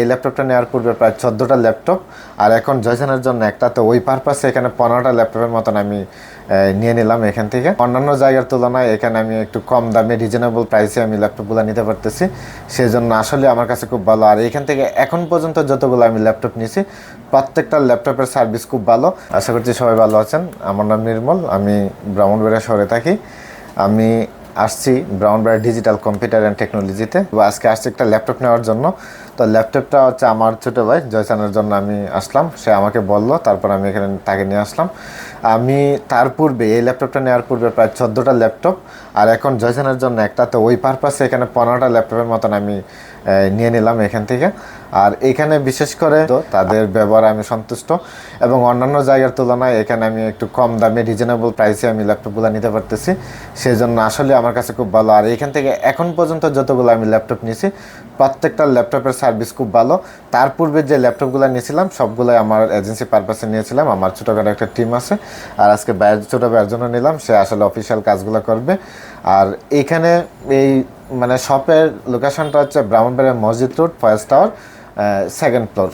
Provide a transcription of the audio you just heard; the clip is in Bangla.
এই ল্যাপটপটা নেওয়ার পূর্বে প্রায় চোদ্দোটা ল্যাপটপ, আর এখন জয়সানের জন্য একটা তো ওই পারপাসে এখানে পনেরোটা ল্যাপটপের মতন আমি নিয়ে নিলাম এখান থেকে। অন্যান্য জায়গার তুলনায় এখানে আমি একটু কম দামে রিজনেবল প্রাইসে আমি ল্যাপটপগুলো নিতে পারতেছি। সেই জন্য আসলে আমার কাছে খুব ভালো। আর এখান থেকে এখন পর্যন্ত যতগুলো আমি ল্যাপটপ নিয়েছি, প্রত্যেকটা ল্যাপটপের সার্ভিস খুব ভালো। আশা করছি সবাই ভালো আছেন। আমার নাম নির্মল। আমি ব্রাহ্মণবাড়িয়া শহরে থাকি। আমি আসছি ব্রাউন ব্রাউনবাড়ি ডিজিটাল কম্পিউটার অ্যান্ড টেকনোলজিতে আজকে আসছি একটা ল্যাপটপ নেওয়ার জন্য। তো ল্যাপটপটা হচ্ছে আমার ছোটো ভাই জয়সানের জন্য আমি আসলাম। সে আমাকে বলল, তারপর আমি এখানে তাকে নিয়ে আসলাম। আমি তার পূর্বে, এই ল্যাপটপটা নেওয়ার পূর্বে প্রায় চোদ্দোটা ল্যাপটপ, আর এখন জয়সানের জন্য একটা। তো ওই পারপাসে এখানে পনেরোটা ল্যাপটপের মতন আমি নিয়ে নিলাম এখান থেকে। আর এখানে বিশেষ করে তো তাদের ব্যবহারে আমি সন্তুষ্ট। এবং অন্যান্য জায়গার তুলনায় এখানে আমি একটু কম দামে রিজনেবল প্রাইসে আমি ল্যাপটপগুলো নিতে পারতেছি। সেই জন্য আসলে আমার কাছে খুব ভালো। আর এখান থেকে এখন পর্যন্ত যতগুলো আমি ল্যাপটপ নিয়েছি, প্রত্যেকটা ল্যাপটপের সার্ভিস খুব ভালো। তার পূর্বে যে ল্যাপটপগুলো নিয়েছিলাম, সবগুলোই আমার এজেন্সি পারপাসে নিয়েছিলাম। আমার ছোটোখাটো একটা টিম আছে। আর আজকে বাইরের ছোটো ভাইয়ের জন্য নিলাম। সে আসলে অফিসিয়াল কাজগুলো করবে। আর এইখানে এই মানে শপের লোকেশনটা হচ্ছে ব্রাহ্মণবাড়িয়া মসজিদ road first tower second floor